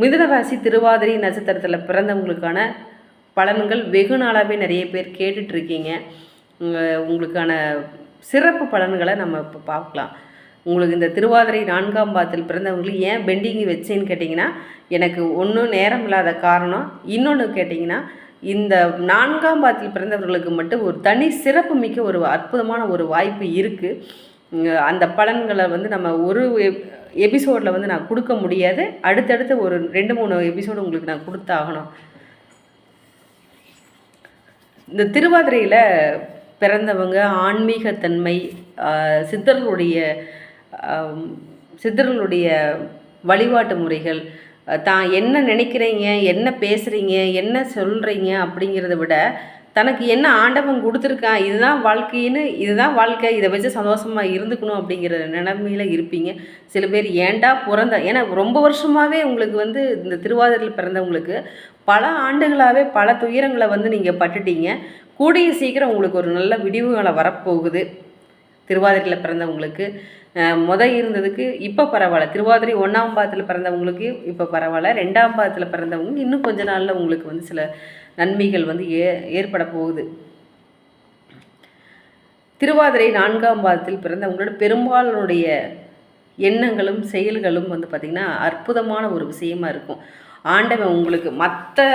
மிதுனராசி திருவாதிரை நட்சத்திரத்தில் பிறந்தவங்களுக்கான பலன்கள் வெகு நாளாகவே நிறைய பேர் கேட்டுட்ருக்கீங்க. உங்களுக்கான சிறப்பு பலன்களை நம்ம இப்போ பார்க்கலாம். உங்களுக்கு இந்த திருவாதிரை நான்காம் பாதத்தில் பிறந்தவங்களுக்கு ஏன் பெண்டிங் வச்சேன்னு கேட்டிங்கன்னா எனக்கு ஒன்றும் நேரம் இல்லாத காரணம். இன்னொன்று கேட்டிங்கன்னா இந்த நான்காம் பாதத்தில் பிறந்தவர்களுக்கு மட்டும் ஒரு தனி சிறப்பு மிக்க ஒரு அற்புதமான ஒரு வாய்ப்பு இருக்குது அந்த பலன்களை வந்து நம்ம ஒரு எபிசோடில் வந்து நான் கொடுக்க முடியாது. அடுத்தடுத்து ஒரு ரெண்டு மூணு எபிசோடு உங்களுக்கு நான் கொடுத்தாகணும். இந்த திருவாதிரையில் பிறந்தவங்க ஆன்மீகத்தன்மை சித்தர்களுடைய சித்தர்களுடைய வழிபாட்டு முறைகள் தான் என்ன நினைக்கிறீங்க என்ன பேசுகிறீங்க என்ன சொல்கிறீங்க அப்படிங்கிறத விட தனக்கு என்ன ஆண்டவன் கொடுத்துருக்கான் இதுதான் வாழ்க்கைன்னு இதுதான் வாழ்க்கை. இதை வச்சு சந்தோஷமாக இருந்துக்கணும் அப்படிங்கிற நிலைமையில் இருப்பீங்க. சில பேர் ஏன்டா பிறந்த ஏன்னா ரொம்ப வருஷமாகவே உங்களுக்கு வந்து இந்த திருவாதிரையில் பிறந்தவங்களுக்கு பல ஆண்டுகளாகவே பல துயரங்களை வந்து நீங்கள் பட்டுட்டீங்க. கூடிய சீக்கிரம் உங்களுக்கு ஒரு நல்ல விடிவுகளை வரப்போகுது. திருவாதிரையில் பிறந்தவங்களுக்கு முதல் முத இருந்ததுக்கு இப்போ பரவாயில்ல. திருவாதிரை ஒன்றாம் பாதத்தில் பிறந்தவங்களுக்கு இப்போ பரவாயில்ல. ரெண்டாம் பாதத்தில் பிறந்தவங்க இன்னும் கொஞ்ச நாளில் உங்களுக்கு வந்து சில நன்மைகள் வந்து ஏ ஏற்பட போகுது. திருவாதிரை நான்காம் பாதத்தில் பிறந்தவங்களோட பெரும்பாலனுடைய எண்ணங்களும் செயல்களும் வந்து பார்த்திங்கன்னா அற்புதமான ஒரு விஷயமா இருக்கும். ஆண்டவன் உங்களுக்கு மற்ற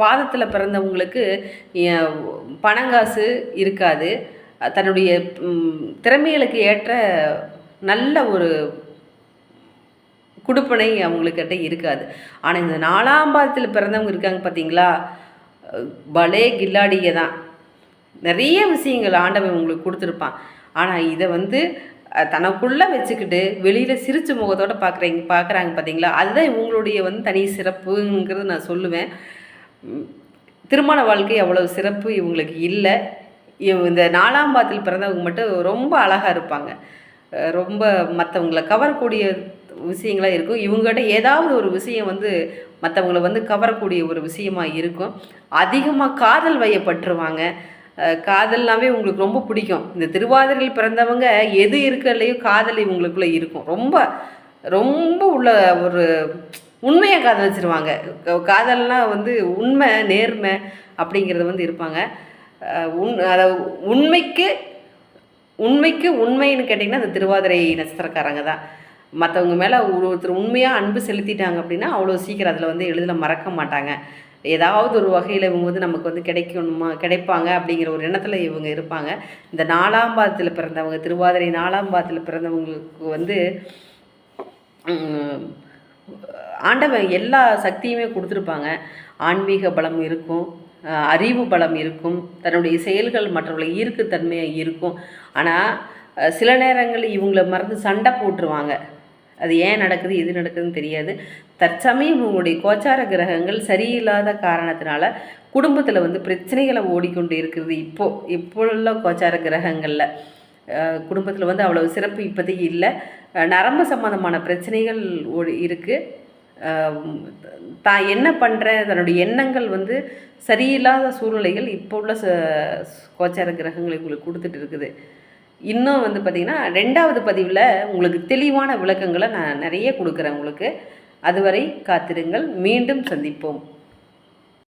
பாதத்தில் பிறந்தவங்களுக்கு பணங்காசு இருக்காது. தன்னுடைய திறமைகளுக்கு ஏற்ற நல்ல ஒரு குடுப்பனை அவங்களுக்கிட்ட இருக்காது. ஆனால் இந்த நாலாம் பாதத்தில் பிறந்தவங்க இருக்காங்க பார்த்தீங்களா பலே கில்லாடிய தான். நிறைய விஷயங்கள் ஆண்டவன் உங்களுக்கு கொடுத்துருப்பான். ஆனால் இதை வந்து தனக்குள்ளே வச்சுக்கிட்டு வெளியில் சிரிச்சு முகத்தோடு பார்க்குறீங்க பார்க்குறாங்க பார்த்தீங்களா அதுதான் இவங்களுடைய வந்து தனி சிறப்புங்கிறது நான் சொல்லுவேன். திருமண வாழ்க்கை அவ்வளோ சிறப்பு இவங்களுக்கு இல்லை. இந்த நாலாம் பாத்தில் பிறந்தவங்க மட்டும் ரொம்ப அழகாக இருப்பாங்க. ரொம்ப மற்றவங்கள கவரக்கூடிய விஷயங்களாக இருக்கும். இவங்ககிட்ட ஏதாவது ஒரு விஷயம் வந்து மற்றவங்கள வந்து கவரக்கூடிய ஒரு விஷயமா இருக்கும். அதிகமாக காதல் வயப்பட்டுருவாங்க காதல்னாவே உங்களுக்கு ரொம்ப பிடிக்கும். இந்த திருவாதிரையில் பிறந்தவங்க எது இருக்கலையோ காதல் இவங்களுக்குள்ளே இருக்கும். ரொம்ப ரொம்ப உள்ள ஒரு உண்மையை காதலிச்சிருவாங்க காதல்னால் வந்து உண்மை நேர்மை அப்படிங்கிறது வந்து இருப்பாங்க. உண் அதாவது உண்மைக்கு உண்மைக்கு உண்மைன்னு கேட்டிங்கன்னா அந்த திருவாதிரை நட்சத்திரக்காரங்க தான். மற்றவங்க மேலே ஒருத்தர் உண்மையாக அன்பு செலுத்திட்டாங்க அப்படின்னா அவ்வளோ சீக்கிரம் அதில் வந்து எளிதில் மறக்க மாட்டாங்க. ஏதாவது ஒரு வகையில் இவங்க வந்து நமக்கு வந்து கிடைக்கணுமா கிடைப்பாங்க அப்படிங்கிற ஒரு எண்ணத்தில் இவங்க இருப்பாங்க. இந்த நாலாம் பாதத்தில் பிறந்தவங்க திருவாதிரை நாலாம் பாதத்தில் பிறந்தவங்களுக்கு வந்து ஆண்டவன் எல்லா சக்தியுமே கொடுத்துருப்பாங்க. ஆன்மீக பலம் இருக்கும். அறிவு பலம் இருக்கும் தன்னுடைய செயல்கள் மற்றவர்களை ஈர்க்குத்தன்மையாக இருக்கும். ஆனால் சில நேரங்களில் இவங்களை மறந்து சண்டை போட்டுருவாங்க. அது ஏன் நடக்குது எது நடக்குதுன்னு தெரியாது. தற்சமயம் உங்களுடைய கோச்சார கிரகங்கள் சரியில்லாத காரணத்தினால குடும்பத்தில் வந்து பிரச்சனைகளை ஓடிக்கொண்டு இருக்கிறது இப்போ இப்போ உள்ள கோச்சார கிரகங்களில். குடும்பத்தில் வந்து அவ்வளோ சிறப்பு இப்போதைக்கு இல்லை. நரம்பு சம்பந்தமான பிரச்சனைகள் ஓடி இருக்குது தான் என்ன பண்ணுறேன் தன்னுடைய எண்ணங்கள் வந்து சரியில்லாத சூழ்நிலைகள் இப்போ உள்ள ச கோச்சார கிரகங்களை உங்களுக்கு கொடுத்துட்டு இருக்குது. இன்னும் வந்து பார்த்திங்கன்னா ரெண்டாவது பதிவில் உங்களுக்கு தெளிவான விளக்கங்களை நான் நிறைய கொடுக்குறேன் உங்களுக்கு. அதுவரை காத்திருங்கள். மீண்டும் சந்திப்போம்.